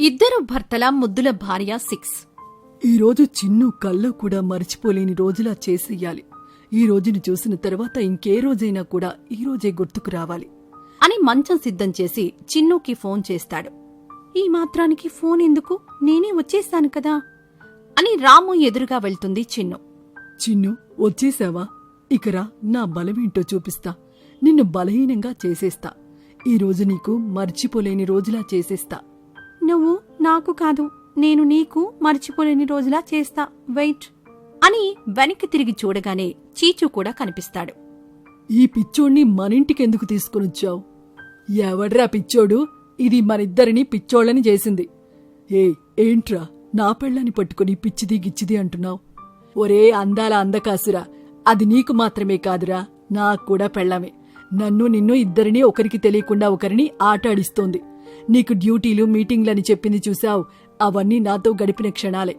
ఇద్దరు భర్తల ముద్దుల భార్య సిక్స్. ఈరోజు చిన్ను కల్లో కూడా మర్చిపోలేని రోజులా చేసేయాలి. ఈ రోజుని చూసిన తర్వాత ఇంకే రోజైనా కూడా ఈ రోజే గుర్తుకు రావాలి. అని మంచం సిద్ధం చేసి చిన్నుకి ఫోన్ చేస్తాడు. ఈ మాత్రానికి ఫోన్ ఎందుకు? నేనే వచ్చేస్తాను కదా? అని రాము ఎదురుగా వెళ్తుంది చిన్ను. చిన్ను వచ్చేసావా? ఇకరా నా బలమేంటో చూపిస్తా. నిన్ను బలహీనంగా చేసేస్తా. ఈ రోజు నీకు మర్చిపోలేని రోజులా చేసేస్తా. నువ్వు నాకు కాదు నేను నీకు మర్చిపోలేని రోజులా చేస్తా. వెయిట్. అని వెనక్కి తిరిగి చూడగానే చీచు కూడా కనిపిస్తాడు. ఈ పిచ్చోడిని మనింటికెందుకు తీసుకునొచ్చావు? ఎవడ్రా పిచ్చోడు? ఇది మనిద్దరిని పిచ్చోళ్ళని చేసింది. ఏ ఏంట్రా? నా పెళ్ళని పట్టుకుని పిచ్చిది గిచ్చిది అంటున్నావు? ఒరే అందాల అందకాసురా అది నీకు మాత్రమే కాదురా నాకు కూడా పెళ్ళమే. నన్ను నిన్ను ఇద్దరిని ఒకరికి తెలియకుండా ఒకరిని ఆటాడిస్తోంది. నీకు డ్యూటీలు మీటింగ్లని చెప్పింది చూశావు. అవన్నీ నాతో గడిపిన క్షణాలే.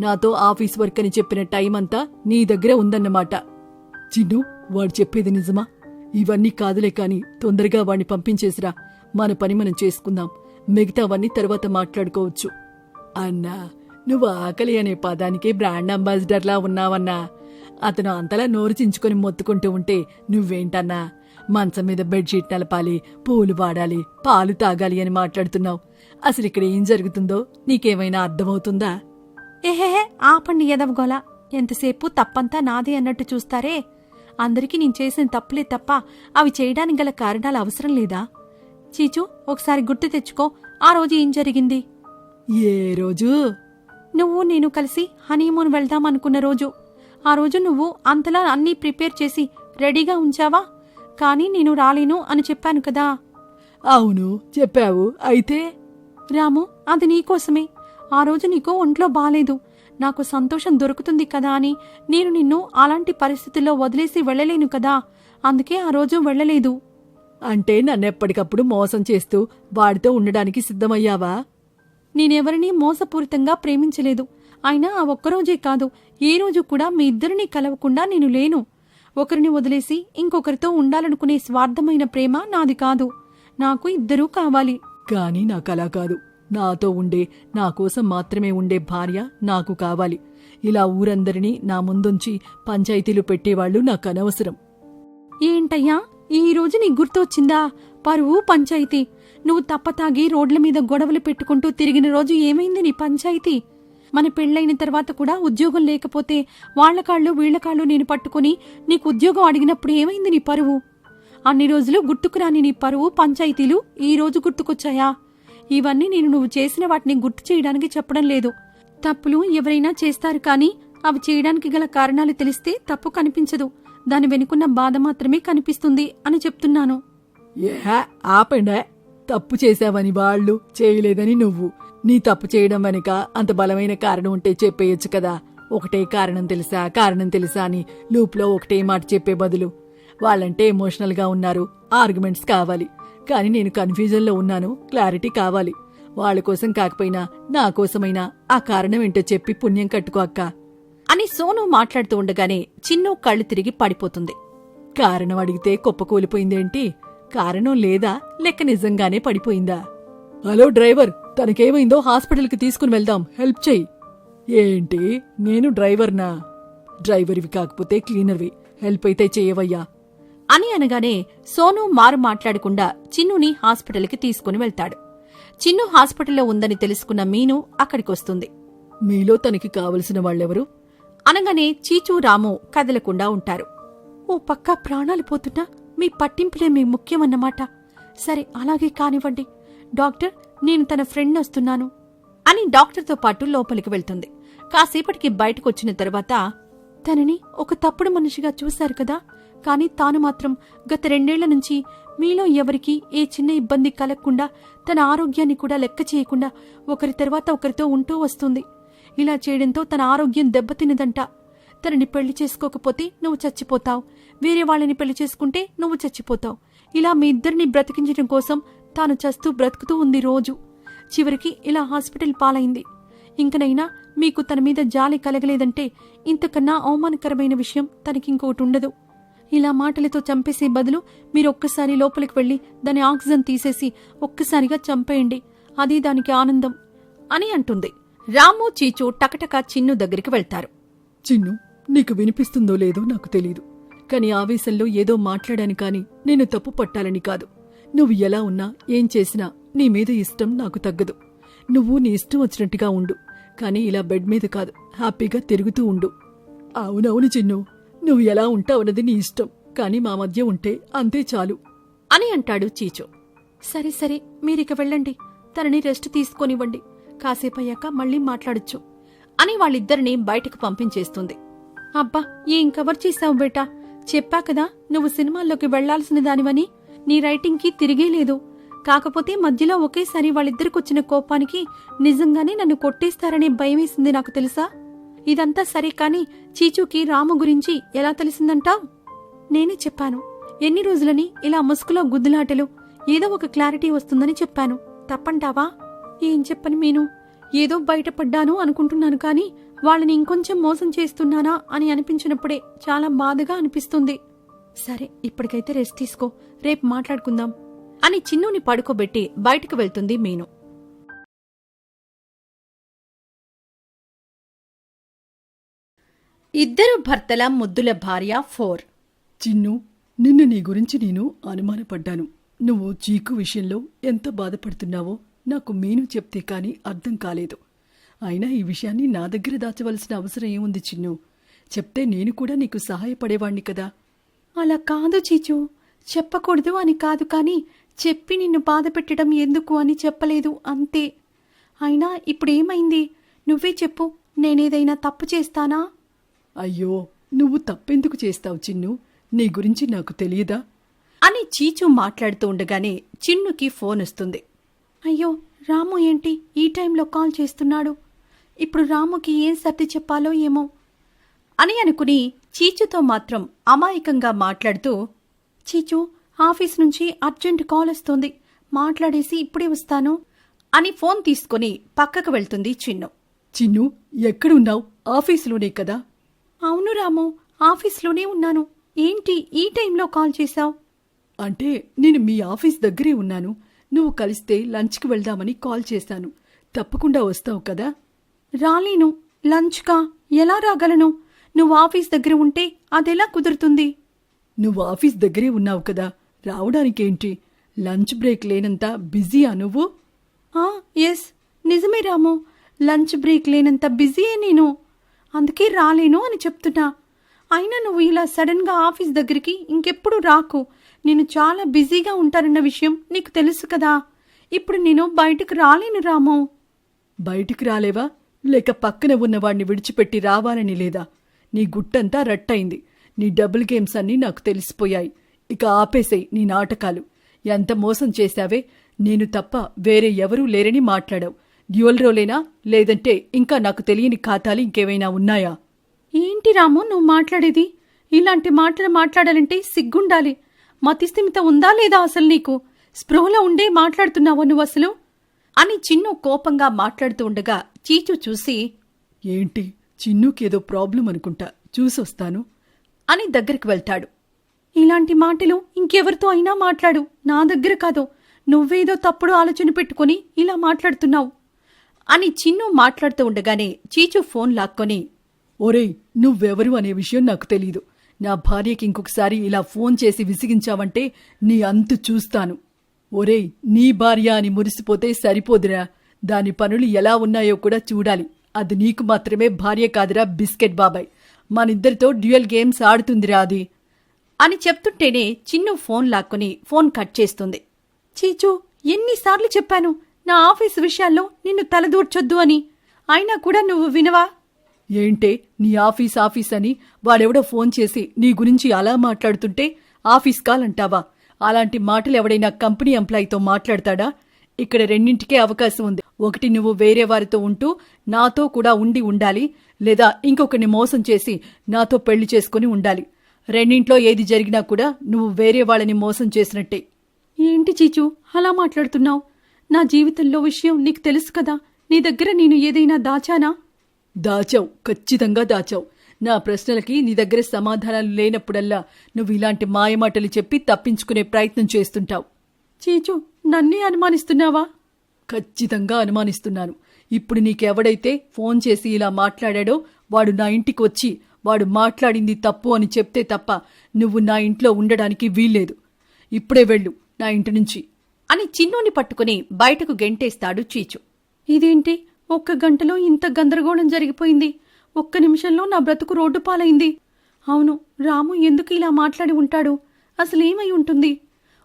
నాతో ఆఫీస్ వర్క్ అని చెప్పిన టైం అంతా నీ దగ్గరే ఉందన్నమాట. చిన్ను వాడు చెప్పేది నిజమా? ఇవన్నీ కాదులే కాని తొందరగా వాణ్ణి పంపించేసిరా. మన పని మనం చేసుకుందాం. మిగతావన్నీ తర్వాత మాట్లాడుకోవచ్చు. అన్నా నువ్వు ఆకలి అనే పదానికి బ్రాండ్ అంబాసిడర్లా ఉన్నావన్నా. అతను అంతలా నోరు చించుకొని మొత్తుకుంటూ ఉంటే నువ్వేంటన్నా? మంచం మీద బెడ్షీట్ నలపాలి పూలు వాడాలి పాలు తాగాలి అని మాట్లాడుతున్నావు. అసలు ఇక్కడ ఏం జరుగుతుందో నీకేమైనా అర్థమవుతుందా? ఏహే ఆపండి ఎదవగోల ఎంతసేపు తప్పంతా నాదే అన్నట్టు చూస్తారే? అందరికీ నేను చేసిన తప్పులే తప్ప అవి చేయడానికి గల కారణాలు అవసరం లేదా? చీచు ఒకసారి గుర్తు తెచ్చుకో. ఆ రోజు ఏం జరిగింది? ఏ రోజు? నువ్వు నేను కలిసి హనీమూన్ వెళ్దాం అనుకున్న రోజు. ఆ రోజు నువ్వు అంతలా అన్నీ ప్రిపేర్ చేసి రెడీగా ఉంచావా? కానీ నేను రాలేను అని చెప్పాను కదా. అవును చెప్పావు. అయితే? రాము అది నీకోసమే ఆ రోజు నీకు ఒంట్లో బాలేదు. నాకు సంతోషం దొరుకుతుంది కదా అని నేను నిన్ను అలాంటి పరిస్థితుల్లో వదిలేసి వెళ్ళలేను కదా. అందుకే ఆ రోజు వెళ్ళలేదు. అంటే నన్నెప్పటికప్పుడు మోసం చేస్తూ వాడితో ఉండడానికి సిద్ధమయ్యావా? నేనెవరినీ మోసపూరితంగా ప్రేమించలేదు. అయినా ఆ ఒక్కరోజే కాదు ఏ రోజు కూడా మీ ఇద్దరినీ కలవకుండా నేను లేను. ఒకరిని వదిలేసి ఇంకొకరితో ఉండాలనుకునే స్వార్థమైన ప్రేమ నాది కాదు. నాకు ఇద్దరూ కావాలి. కానీ నాకు అలా కాదు. నాతో ఉండే నా కోసం మాత్రమే ఉండే భార్య నాకు కావాలి. ఇలా ఊరందరినీ నా ముందుంచి పంచాయతీలు పెట్టేవాళ్ళు నాకు అనవసరం. ఏంటయ్యా? ఈ రోజు నీకు గుర్తొచ్చిందా? పరువు పంచాయితీ. నువ్వు తప్పతాగి రోడ్ల మీద గొడవలు పెట్టుకుంటూ తిరిగిన రోజు ఏమైంది నీ పంచాయితీ? మన పెళ్ళైన తర్వాత కూడా ఉద్యోగం లేకపోతే వాళ్ళ కాళ్ళు వీళ్ళ కాళ్ళు నేను పట్టుకుని నీకు ఉద్యోగం అడిగినప్పుడు ఏమైంది నీ పరువు? అన్ని రోజులు గుర్తుకురాని నీ పరువు పంచాయితీలు ఈ రోజు గుర్తుకొచ్చాయా? ఇవన్నీ నేను నువ్వు చేసిన వాటిని గుర్తు చేయడానికి చెప్పడం లేదు. తప్పులు ఎవరైనా చేస్తారు కానీ అవి చేయడానికి గల కారణాలు తెలిస్తే తప్పు కనిపించదు. దాని వెనుకున్న బాధ మాత్రమే కనిపిస్తుంది అని చెప్తున్నాను. ఏ ఆపండే. తప్పు చేశావని వాళ్ళు చేయలేదని నువ్వు. నీ తప్పు చేయడం వెనుక అంత బలమైన కారణం ఉంటే చెప్పేయొచ్చు కదా. ఒకటే కారణం తెలుసా? కారణం తెలుసా అని లూప్లో ఒకటే మాట చెప్పే బదులు. వాళ్ళంటే ఎమోషనల్గా ఉన్నారు. ఆర్గ్యుమెంట్స్ కావాలి. కానీ నేను కన్ఫ్యూజన్లో ఉన్నాను. క్లారిటీ కావాలి. వాళ్ళ కోసం కాకపోయినా నా కోసమైనా ఆ కారణం ఏంటో చెప్పి పుణ్యం కట్టుకో అక్క. అని సోను మాట్లాడుతూ ఉండగానే చిన్ను కళ్ళు తిరిగి పడిపోతుంది. కారణం అడిగితే కుప్పకూలిపోయిందేంటి కారణం లేదా? లెక్క నిజంగానే పడిపోయిందా? Hello driver! తనకేమైందో హాస్పిటల్కి తీసుకుని వెళ్దాం. హెల్ప్ చెయ్యి. ఏంటి? నేను డ్రైవర్నా? డ్రైవర్వి కాకపోతే క్లీనర్వి. హెల్ప్ అయితే చేయవయ్యా. అని అనగానే సోను మారు మాట్లాడకుండా చిన్నుని హాస్పిటల్కి తీసుకుని వెళ్తాడు. చిన్ను హాస్పిటల్లో ఉందని తెలుసుకున్న మీను అక్కడికొస్తుంది. మీలో తనకి కావలసిన వాళ్ళెవరు? అనగానే చీచూ రాము కదలకుండా ఉంటారు. ఓ పక్క ప్రాణాలు పోతున్నా? మీ పట్టింపులే మీ ముఖ్యమన్నమాట. సరే అలాగే కానివ్వండి. డాక్టర్ నేను తన ఫ్రెండ్ వస్తున్నాను అని డాక్టర్తో పాటు లోపలికి వెళ్తుంది. కాసేపటికి బయటకొచ్చిన తర్వాత తనని ఒక తప్పుడు మనిషిగా చూశారు కదా. కాని తాను మాత్రం గత రెండేళ్ళ నుంచి మీలో ఎవరికి ఏ చిన్న ఇబ్బంది కలగకుండా తన ఆరోగ్యాన్ని కూడా లెక్క చేయకుండా ఒకరి తర్వాత ఒకరితో ఉంటూ వస్తుంది. ఇలా చేయడంతో తన ఆరోగ్యం దెబ్బతినదంట తనని పెళ్ళి చేసుకోకపోతే నువ్వు చచ్చిపోతావు. వేరే వాళ్ళని పెళ్ళి చేసుకుంటే నువ్వు చచ్చిపోతావు. ఇలా మీ ఇద్దరిని బ్రతికించడం కోసం తాను చస్తూ బ్రతుకుతూ ఉంది రోజు. చివరికి ఇలా హాస్పిటల్ పాలైంది. ఇంకనైనా మీకు తన మీద జాలి కలగలేదంటే ఇంతకన్నా అవమానకరమైన విషయం తనకింకోటి ఉండదు. ఇలా మాటలతో చంపేసే బదులు మీరు ఒక్కసారి లోపలికి వెళ్ళి దాని ఆక్సిజన్ తీసేసి ఒక్కసారిగా చంపేయండి. అది దానికి ఆనందం అని అంటుంది. రాము చీచు టకటక చిన్ను దగ్గరికి వెళ్తారు. చిన్ను నీకు వినిపిస్తుందో లేదో నాకు తెలీదు. కాని ఆవేశంలో ఏదో మాట్లాడాను కాని నేను తప్పు పట్టాలని కాదు. నువ్వు ఎలా ఉన్నా ఏం చేసినా నీ మీద ఇష్టం నాకు తగ్గదు. నువ్వు నీ ఇష్టం వచ్చినట్టుగా ఉండు. కానీ ఇలా బెడ్ మీద కాదు హ్యాపీగా తిరుగుతూ ఉండు. అవునవును చిన్ను నువ్వు ఎలా ఉంటావన్నది నీ ఇష్టం. కానీ మా మధ్య ఉంటే అంతే చాలు. అని అంటాడు చీచో. సరే సరే మీరిక వెళ్ళండి. తనని రెస్ట్ తీసుకొనివ్వండి. కాసేపయ్యాక మళ్ళీ మాట్లాడొచ్చు అని వాళ్ళిద్దరిని బయటకు పంపించేస్తుంది. అబ్బా ఏం కవర్ చేశావు బేటా? చెప్పా కదా నువ్వు సినిమాల్లోకి వెళ్ళాల్సిన దానివని? నీ రైటింగ్కి తిరిగే లేదు. కాకపోతే మధ్యలో ఒకేసారి వాళ్ళిద్దరికొచ్చిన కోపానికి నిజంగానే నన్ను కొట్టేస్తారనే భయమేసింది నాకు తెలుసా? ఇదంతా సరే కాని చీచూకి రాము గురించి ఎలా తెలిసిందంటావ్ నేనే చెప్పాను. ఎన్ని రోజులని ఇలా ముసుగులో గుద్దులాటలు ఏదో ఒక క్లారిటీ వస్తుందని చెప్పాను. తప్పంటావా? ఏం చెప్పని మీను? ఏదో బయటపడ్డాను అనుకుంటున్నాను కానీ వాళ్ళని ఇంకొంచెం మోసం చేస్తున్నానా అని అనిపించినప్పుడే చాలా బాధగా అనిపిస్తుంది. సరే ఇప్పటికైతే రెస్ట్ తీసుకో. రేపు మాట్లాడుకుందాం. అని చిన్నుని పడుకోబెట్టి బయటకు వెళ్తుంది మీను. ఇద్దరు భర్తల ముద్దుల భార్య ఫోర్. చిన్ను నిన్ను నీ గురించి నేను అనుమానపడ్డాను. నువ్వు చీకు విషయంలో ఎంత బాధపడుతున్నావో నాకు మీను చెప్తే కానీ అర్థం కాలేదు. అయినా ఈ విషయాన్ని నా దగ్గర దాచవలసిన అవసరం ఏముంది చిన్ను? చెప్తే నేను కూడా నీకు సహాయపడేవాణ్ణి కదా. అలా కాదు చీచు. చెప్పకూడదు అని కాదు కానీ చెప్పి నిన్ను బాధ పెట్టడం ఎందుకు అని చెప్పలేదు అంతే. అయినా ఇప్పుడేమైంది? నువ్వే చెప్పు నేనేదైనా తప్పు చేస్తానా? అయ్యో నువ్వు తప్పెందుకు చేస్తావు చిన్ను? నీ గురించి నాకు తెలియదా? అని చీచు మాట్లాడుతూ ఉండగానే చిన్నుకి ఫోన్ వస్తుంది. అయ్యో రాము ఏంటి? ఈ టైంలో కాల్ చేస్తున్నాడు. ఇప్పుడు రాముకి ఏం సర్ది చెప్పాలో ఏమో అని అనుకుని చీచుతో మాత్రం అమాయకంగా మాట్లాడుతూ చీచు ఆఫీస్ నుంచి అర్జెంట్ కాల్ వస్తోంది. మాట్లాడేసి ఇప్పుడే వస్తాను అని ఫోన్ తీసుకుని పక్కకు వెళ్తుంది చిన్ను. చిన్ను ఎక్కడున్నావు? ఆఫీసులోనే కదా? అవును రాము ఆఫీస్లోనే ఉన్నాను. ఏంటి ఈ టైంలో కాల్ చేశావు? అంటే నేను మీ ఆఫీస్ దగ్గరే ఉన్నాను. నువ్వు కలిస్తే లంచ్కి వెళ్దామని కాల్ చేశాను. తప్పకుండా వస్తావు కదా? రాలేను. లంచ్కా? ఎలా రాగలను? నువ్వు ఆఫీస్ దగ్గర ఉంటే అదెలా కుదురుతుంది? నువ్వు ఆఫీస్ దగ్గరే ఉన్నావు కదా రావడానికేంటి? లంచ్ బ్రేక్ లేనంత బిజీయా నువ్వు? ఆ ఎస్ నిజమే రాము. లంచ్ బ్రేక్ లేనంత బిజీయే నేను. అందుకే రాలేను అని చెప్తున్నా. అయినా నువ్వు ఇలా సడన్గా ఆఫీస్ దగ్గరికి ఇంకెప్పుడు రాకు. నేను చాలా బిజీగా ఉంటానన్న విషయం నీకు తెలుసు కదా. ఇప్పుడు నేను బయటకు రాలేను రాము. బయటికి రాలేవా? లేక పక్కన ఉన్నవాణ్ణి విడిచిపెట్టి రావాలని లేదా? నీ గుట్టంతా రట్టయింది. నీ డబుల్ గేమ్స్ అన్నీ నాకు తెలిసిపోయాయి. ఇక ఆపేసేయ్ నీ నాటకాలు. ఎంత మోసం చేశావే? నేను తప్ప వేరే ఎవరూ లేరని మాట్లాడావు. డ్యూయల్ రోలేనా? లేదంటే ఇంకా నాకు తెలియని ఖాతాలు ఇంకేమైనా ఉన్నాయా? ఏంటి రాము నువ్వు మాట్లాడేది? ఇలాంటి మాటలు మాట్లాడాలంటే సిగ్గుండాలి. మతిస్థిమిత ఉందా లేదా అసలు నీకు? స్పృహలో ఉండే మాట్లాడుతున్నావు నువ్వు అసలు? అని చిన్ను కోపంగా మాట్లాడుతూ ఉండగా చీచు చూసి ఏంటి? చిన్నుకేదో ప్రాబ్లం అనుకుంటా. చూసొస్తాను. అని దగ్గరికి వెళ్తాడు. ఇలాంటి మాటలు ఇంకెవరితో అయినా మాట్లాడు. నా దగ్గర కాదు. నువ్వేదో తప్పుడు ఆలోచన పెట్టుకుని ఇలా మాట్లాడుతున్నావు. అని చిన్ను మాట్లాడుతూ ఉండగానే చీచు ఫోన్ లాక్కొని ఒరేయ్ నువ్వెవరు అనే విషయం నాకు తెలీదు. నా భార్యకి ఇంకొకసారి ఇలా ఫోన్ చేసి విసిగించావంటే నీ అంతు చూస్తాను. ఒరేయ్ నీ భార్య అని మురిసిపోతే సరిపోదురా. దాని పనులు ఎలా ఉన్నాయో కూడా చూడాలి. అది నీకు మాత్రమే భార్య కాదురా బిస్కెట్ బాబాయ్. మనిద్దరితో డ్యూయల్ గేమ్స్ ఆడుతుందిరా అది. అని చెప్తుంటేనే చిన్ను ఫోన్ లాక్కొని ఫోన్ కట్ చేస్తుంది. చీచు ఎన్నిసార్లు చెప్పాను? నా ఆఫీస్ విషయాల్లో నిన్ను తలదూర్చొద్దు అని. అయినా కూడా నువ్వు వినవా? ఏంటే నీ ఆఫీస్ ఆఫీస్ అని వాడెవడో ఫోన్ చేసి నీ గురించి అలా మాట్లాడుతుంటే ఆఫీస్ కాల్ అంటావా? అలాంటి మాటలు ఎవడైనా కంపెనీ ఎంప్లాయీతో మాట్లాడతాడా? ఇక్కడ రెండింటికే అవకాశం ఉంది. ఒకటి నువ్వు వేరే వారితో ఉంటూ నాతో కూడా ఉండి ఉండాలి లేదా ఇంకొకరిని మోసం చేసి నాతో పెళ్ళి చేసుకుని ఉండాలి. రెండింట్లో ఏది జరిగినా కూడా నువ్వు వేరే వాళ్ళని మోసం చేసినట్టే. ఏంటి చీచు? అలా మాట్లాడుతున్నావు? నా జీవితంలో విషయం నీకు తెలుసు కదా? నీ దగ్గర నేను ఏదైనా దాచానా? దాచావు. ఖచ్చితంగా దాచావు. నా ప్రశ్నలకి నీ దగ్గర సమాధానాలు లేనప్పుడల్లా నువ్వు ఇలాంటి మాయమాటలు చెప్పి తప్పించుకునే ప్రయత్నం చేస్తుంటావు. చీచు నన్నే అనుమానిస్తున్నావా? ఖచ్చితంగా అనుమానిస్తున్నాను. ఇప్పుడు నీకెవడైతే ఫోన్ చేసి ఇలా మాట్లాడాడో వాడు నా ఇంటికి వచ్చి వాడు మాట్లాడింది తప్పు అని చెప్తే తప్ప నువ్వు నా ఇంట్లో ఉండడానికి వీల్లేదు. ఇప్పుడే వెళ్ళు నా ఇంటి నుంచి. అని చిన్నుని పట్టుకుని బయటకు గెంటేస్తాడు చీచు. ఇదేంటి? ఒక్క గంటలో ఇంత గందరగోళం జరిగిపోయింది. ఒక్క నిమిషంలో నా బ్రతుకు రోడ్డు పాలైంది. అవును రాము ఎందుకు ఇలా మాట్లాడి ఉంటాడు? అసలేమై ఉంటుంది?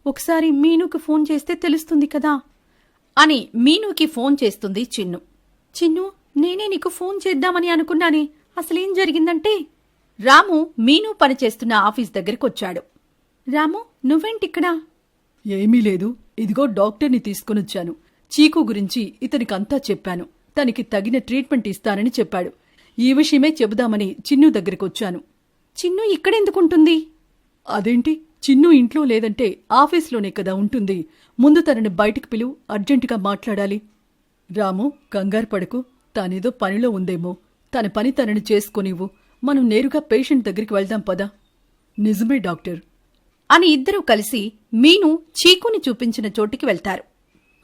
ఒకసారి మీనుకి ఫోన్ చేస్తే తెలుస్తుంది కదా. అని మీనుకి ఫోన్ చేస్తుంది చిన్ను. చిన్ను నేనే నీకు ఫోన్ చేద్దామని అనుకున్నానే. అసలేం జరిగిందంటే? రాము మీను పనిచేస్తున్న ఆఫీస్ దగ్గరికి వచ్చాడు రాము నువ్వేంటిక్కడా? ఏమీ లేదు. ఇదిగో డాక్టర్ని తీసుకొనొచ్చాను. చీకు గురించి ఇతనికంతా చెప్పాను. తనకి తగిన ట్రీట్మెంట్ ఇస్తానని చెప్పాడు. ఈ విషయమే చెబుదామని చిన్ను దగ్గరికొచ్చాను. చిన్ను ఇక్కడెందుకుంటుంది? అదేంటి? చిన్ను ఇంట్లో లేదంటే ఆఫీస్లోనే కదా ఉంటుంది. ముందు తనని బయటికి పిలువు అర్జెంటుగా మాట్లాడాలి. రాము కంగారు పడకు. తానేదో పనిలో ఉందేమో. తన పని తనని చేసుకునివ్వు. మనం నేరుగా పేషెంట్ దగ్గరికి వెళ్దాం పదా. నిజమే డాక్టర్. అని ఇద్దరూ కలిసి మీను చీకుని చూపించిన చోటికి వెళ్తారు.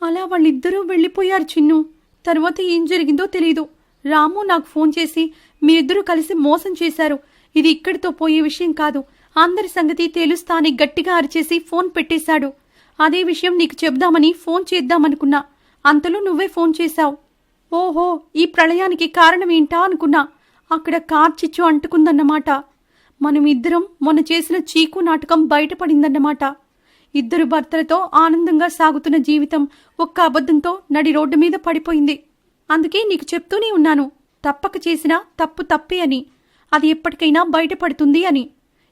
అలా వాళ్ళిద్దరూ వెళ్ళిపోయారు చిన్ను. తర్వాత ఏం జరిగిందో తెలీదు. రాము నాకు ఫోన్ చేసి మీరిద్దరూ కలిసి మోసం చేశారు. ఇది ఇక్కడితో పోయే విషయం కాదు. అందరి సంగతి తేలుస్తాని గట్టిగా అరిచేసి ఫోన్ పెట్టేశాడు. అదే విషయం నీకు చెప్దామని ఫోన్ చేద్దామనుకున్నా. అంతలో నువ్వే ఫోన్ చేశావు. ఓహో ఈ ప్రళయానికి కారణమేంటా అనుకున్నా. అక్కడ కార్ చిచ్చు అంటుకుందన్నమాట. మనం ఇద్దరం మొన్న చేసిన చీకు నాటకం బయటపడిందన్నమాట. ఇద్దరు భర్తలతో ఆనందంగా సాగుతున్న జీవితం ఒక్క అబద్ధంతో నడి రోడ్డు మీద పడిపోయింది. అందుకే నీకు చెప్తూనే ఉన్నాను. తప్పక చేసినా తప్పు తప్పే అని. అది ఎప్పటికైనా బయటపడుతుంది అని.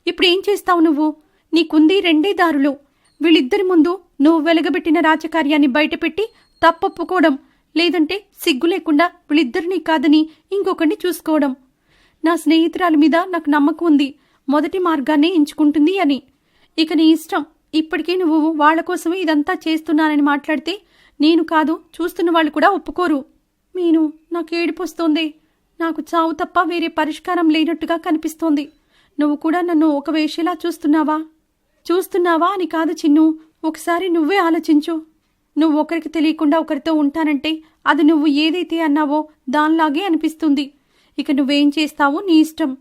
ఇప్పుడు ఏం చేస్తావు నువ్వు? నీకుంది రెండే దారులు. వీళ్ళిద్దరి ముందు నువ్వు వెలగబెట్టిన రాజకార్యాన్ని బయటపెట్టి తప్పొప్పుకోవడం లేదంటే సిగ్గు లేకుండా వీళ్ళిద్దరినీ కాదని ఇంకొకరిని చూసుకోవడం. నా స్నేహితురాలి మీద నాకు నమ్మకం ఉంది. మొదటి మార్గాన్నే ఎంచుకుంటుంది అని. ఇక నీ ఇష్టం. ఇప్పటికే నువ్వు వాళ్ళ కోసమే ఇదంతా చేస్తున్నానని మాట్లాడితే నేను కాదు చూస్తున్న వాళ్ళు కూడా ఒప్పుకోరు. మీను నాకు ఏడిపోస్తోంది నాకు చావు తప్ప వేరే పరిష్కారం లేనట్టుగా కనిపిస్తోంది. నువ్వు కూడా నన్ను ఒక వేషేలా చూస్తున్నావా? చూస్తున్నావా అని కాదు చిన్ను. ఒకసారి నువ్వే ఆలోచించు. నువ్వు ఒకరికి తెలియకుండా ఒకరితో ఉంటానంటే అది నువ్వు ఏదైతే అన్నావో దానిలాగే అనిపిస్తుంది. ఇక నువ్వేం చేస్తావో నీ ఇష్టం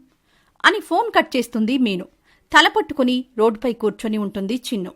అని ఫోన్ కట్ చేస్తుంది మీను. తలపట్టుకుని రోడ్డుపై కూర్చొని ఉంటుంది చిన్ను.